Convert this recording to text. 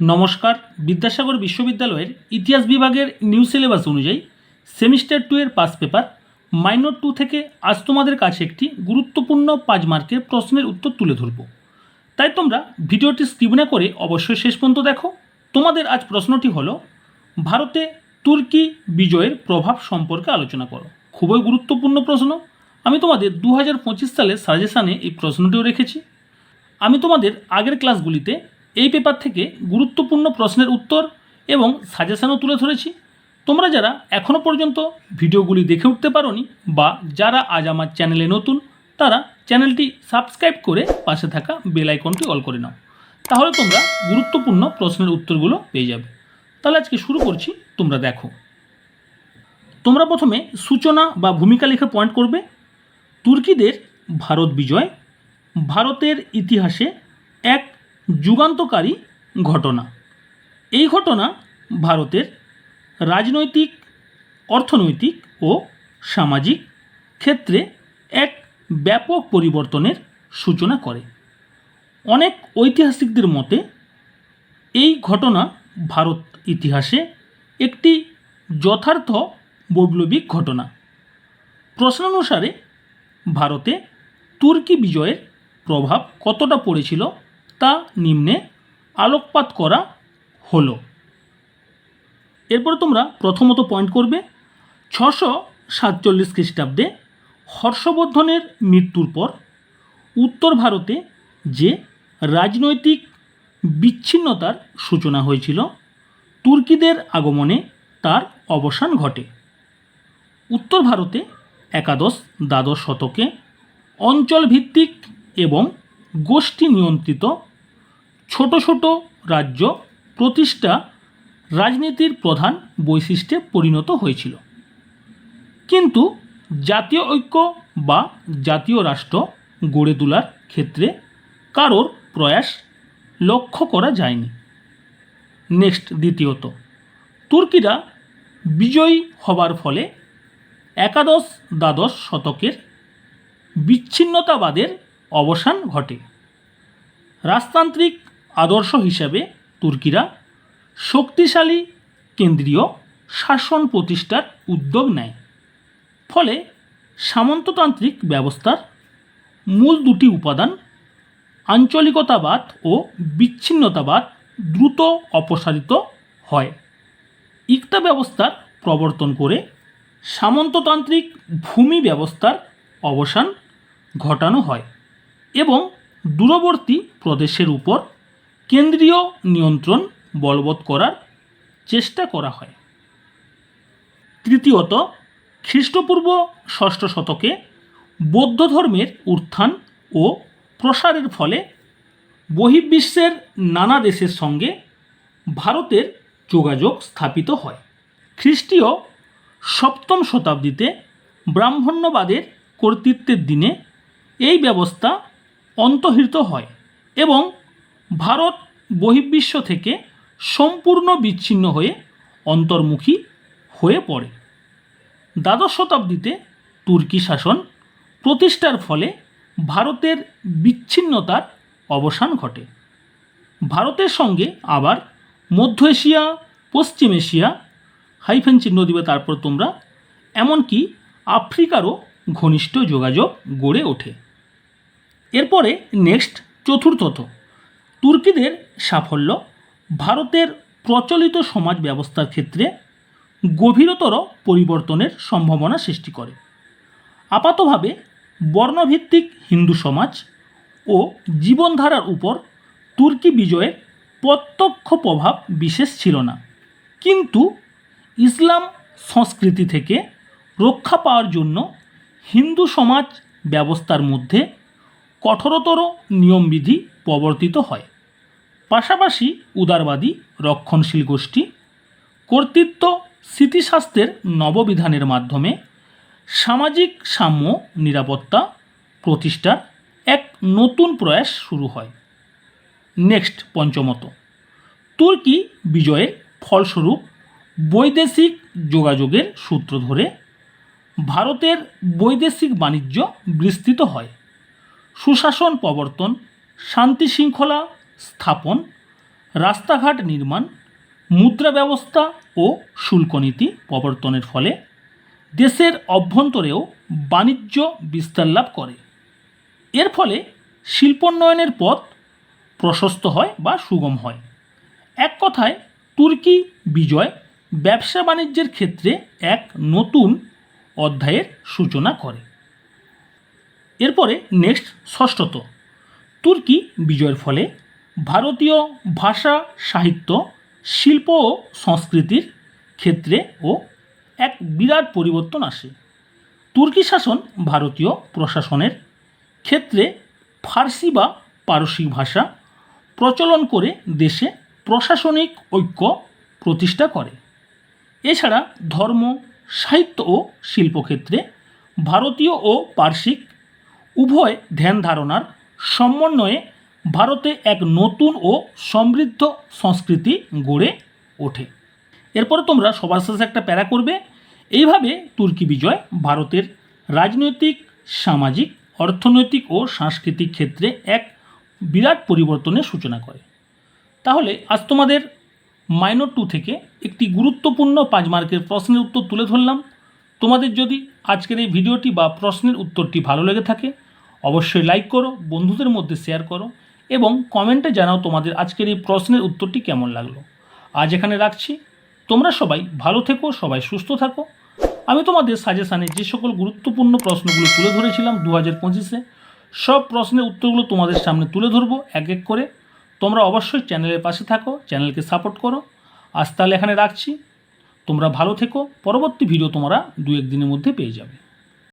নমস্কার, বিদ্যাসাগর বিশ্ববিদ্যালয়ের ইতিহাস বিভাগের নিউ সিলেবাস অনুযায়ী সেমিস্টার টু এর পাস পেপার, মাইনর টু থেকে আজ তোমাদের কাছে একটি গুরুত্বপূর্ণ পাঁচ মার্কের প্রশ্নের উত্তর তুলে ধরব। তাই তোমরা ভিডিওটি স্কিপ না করে অবশ্যই শেষ পর্যন্ত দেখো। তোমাদের আজ প্রশ্নটি হলো, ভারতে তুর্কি বিজয়ের প্রভাব সম্পর্কে আলোচনা করো। খুবই গুরুত্বপূর্ণ প্রশ্ন। আমি তোমাদের দু হাজার পঁচিশ সালের সাজেশানে এই প্রশ্নটিও রেখেছি। আমি তোমাদের আগের ক্লাসগুলিতে এই পেপার থেকে গুরুত্বপূর্ণ প্রশ্নের উত্তর এবং সাজেশনও তুলে ধরেছি। তোমরা যারা এখনও পর্যন্ত ভিডিওগুলি দেখে উঠতে পারোনি বা যারা আজ আমার চ্যানেলে নতুন, তারা চ্যানেলটি সাবস্ক্রাইব করে পাশে থাকা বেল আইকনটি অল করে নাও। তাহলে তোমরা গুরুত্বপূর্ণ প্রশ্নের উত্তরগুলো পেয়ে যাবে। তাহলে আজকে শুরু করছি, তোমরা দেখো। তোমরা প্রথমে সূচনা বা ভূমিকা লিখে পয়েন্ট করবে। তুর্কিদের ভারত বিজয়, ভারতের ইতিহাসে এক যুগান্তকারী ঘটনা। এই ঘটনা ভারতের রাজনৈতিক, অর্থনৈতিক ও সামাজিক ক্ষেত্রে এক ব্যাপক পরিবর্তনের সূচনা করে। অনেক ঐতিহাসিকদের মতে, এই ঘটনা ভারত ইতিহাসে একটি যথার্থ বৈপ্লবিক ঘটনা। প্রশ্নানুসারে, ভারতে তুর্কি বিজয়ের প্রভাব কতটা পড়েছিল তা নিম্নে আলোকপাত করা হলো। এরপরে তোমরা প্রথমত পয়েন্ট করবে ছশো সাতচল্লিশ খ্রিস্টাব্দে হর্ষবর্ধনের মৃত্যুর পর উত্তর ভারতে যে রাজনৈতিক বিচ্ছিন্নতার সূচনা হয়েছিল, তুর্কিদের আগমনে তার অবসান ঘটে। উত্তর ভারতে একাদশ, দ্বাদশ শতকে অঞ্চলভিত্তিক এবং গোষ্ঠী নিয়ন্ত্রিত ছোট ছোট রাজ্য প্রতিষ্ঠা রাজনীতির প্রধান বৈশিষ্ট্যে পরিণত হয়েছিল। কিন্তু জাতীয় ঐক্য বা জাতীয় রাষ্ট্র গড়ে তোলার ক্ষেত্রে কারোর প্রয়াস লক্ষ্য করা যায়নি। নেক্সট, দ্বিতীয়ত, তুর্কিরা বিজয়ী হবার ফলে একাদশ দ্বাদশ শতকের বিচ্ছিন্নতাবাদের অবসান ঘটে। রাজতান্ত্রিক আদর্শ হিসাবে তুর্কিরা শক্তিশালী কেন্দ্রীয় শাসন প্রতিষ্ঠার উদ্যোগ নেয়। ফলে সামন্ততান্ত্রিক ব্যবস্থার মূল দুটি উপাদান আঞ্চলিকতাবাদ ও বিচ্ছিন্নতাবাদ দ্রুত অপসারিত হয়। ইকতা ব্যবস্থার প্রবর্তন করে সামন্ততান্ত্রিক ভূমি ব্যবস্থার অবসান ঘটানো হয় এবং দূরবর্তী প্রদেশের উপর কেন্দ্রীয় নিয়ন্ত্রণ বলবৎ করার চেষ্টা করা হয়। তৃতীয়ত, খ্রিস্টপূর্ব ষষ্ঠ শতকে বৌদ্ধ ধর্মের উত্থান ও প্রসারের ফলে বহির্বিশ্বের নানা দেশের সঙ্গে ভারতের যোগাযোগ স্থাপিত হয়। খ্রিস্টীয় সপ্তম শতাব্দীতে ব্রাহ্মণ্যবাদের কর্তৃত্বের দিনে এই ব্যবস্থা অন্তর্হিত হয় এবং ভারত বহির্বিশ্ব থেকে সম্পূর্ণ বিচ্ছিন্ন হয়ে অন্তর্মুখী হয়ে পড়ে। দ্বাদশ শতাব্দীতে তুর্কি শাসন প্রতিষ্ঠার ফলে ভারতের বিচ্ছিন্নতার অবসান ঘটে। ভারতের সঙ্গে আবার মধ্য এশিয়া, পশ্চিম এশিয়া হাইফেন চিহ্ন দিবে, তারপর তোমরা। এমনকি আফ্রিকারও ঘনিষ্ঠ যোগাযোগ গড়ে ওঠে। এরপরে নেক্সট, চতুর্থত। তুর্কিদের সাফল্য, ভারতের প্রচলিত সমাজ ব্যবস্থার ক্ষেত্রে গভীরতর পরিবর্তনের সম্ভাবনা সৃষ্টি করে। আপাতভাবে বর্ণভিত্তিক হিন্দু সমাজ ও জীবনধারার উপর তুর্কি বিজয়ের প্রত্যক্ষ প্রভাব বিশেষ ছিল না। কিন্তু ইসলাম সংস্কৃতি থেকে রক্ষা পাওয়ার জন্য হিন্দু সমাজ ব্যবস্থার মধ্যে কঠোরতর নিয়মবিধি প্রবর্তিত হয়। পাশাপাশি উদারবাদী, রক্ষণশীল গোষ্ঠী, কর্তৃত্ব, স্মৃতিশাস্ত্রের নববিধানের মাধ্যমে সামাজিক সাম্য, নিরাপত্তা, প্রতিষ্ঠার এক নতুন প্রয়াস শুরু হয়। নেক্সট পঞ্চমত। তুর্কি বিজয়ে ফলস্বরূপ বৈদেশিক যোগাযোগের সূত্র ধরে ভারতের বৈদেশিক বাণিজ্য বিস্তৃত হয়। সুশাসন প্রবর্তন, শান্তি শৃঙ্খলা স্থাপন, রাস্তাঘাট নির্মাণ, মুদ্রা ব্যবস্থা ও শুল্ক নীতি প্রবর্তনের ফলে দেশের অভ্যন্তরেও বাণিজ্য বিস্তার লাভ করে। এর ফলে শিল্পোন্নয়নের পথ প্রশস্ত হয় বা সুগম হয়। এক কথায়, তুর্কি বিজয় ব্যবসা বাণিজ্যের ক্ষেত্রে এক নতুন অধ্যায়ের সূচনা করে। এরপরে নেক্সট ষষ্ঠত। তুর্কি বিজয়ের ফলে ভারতীয় ভাষা সাহিত্য, শিল্প ও সংস্কৃতির ক্ষেত্রে ও এক বিরাট পরিবর্তন আসে। তুর্কি শাসন ভারতীয় প্রশাসনের ক্ষেত্রে ফার্সি বা পারসিক ভাষা প্রচলন করে দেশে প্রশাসনিক ঐক্য প্রতিষ্ঠা করে। এছাড়া ধর্ম, সাহিত্য ও শিল্পক্ষেত্রে ভারতীয় ও পার্শ্বিক উভয় ধ্যান ধারণার সমন্বয়ে ভারতে এক নতুন ও সমৃদ্ধ সংস্কৃতি গড়ে ওঠে। এরপরে তোমরা সবার শেষে একটা প্যারা করবে। এইভাবে তুর্কি বিজয় ভারতের রাজনৈতিক, সামাজিক, অর্থনৈতিক ও সাংস্কৃতিক ক্ষেত্রে এক বিরাট পরিবর্তনের সূচনা করে। তাহলে আজ তোমাদের মাইনর টু থেকে একটি গুরুত্বপূর্ণ পাঁচ মার্কের প্রশ্নের উত্তর তুলে ধরলাম। তোমাদের যদি আজকের এই ভিডিওটি বা প্রশ্নের উত্তরটি ভালো লেগে থাকে, অবশ্যই লাইক করো, বন্ধুদের মধ্যে শেয়ার করো এবং কমেন্টে জানাও তোমাদের আজকের এই প্রশ্নের উত্তরটি কেমন লাগল। আজ এখানে রাখছি। তোমরা সবাই ভালো থেকো, সবাই সুস্থ থাকো। আমি তোমাদের সাজেশানে যে সকল গুরুত্বপূর্ণ প্রশ্নগুলো তুলে ধরেছিলাম দু হাজার পঁচিশে, সব প্রশ্নের উত্তরগুলো তোমাদের সামনে তুলে ধরবো এক এক করে। তোমরা অবশ্যই চ্যানেলের পাশে থাকো চ্যানেলকে সাপোর্ট করো। আজ তাহলে এখানে রাখছি। তোমরা ভালো থেকো। পরবর্তী ভিডিও তোমরা দু এক দিনের মধ্যে পেয়ে যাবে।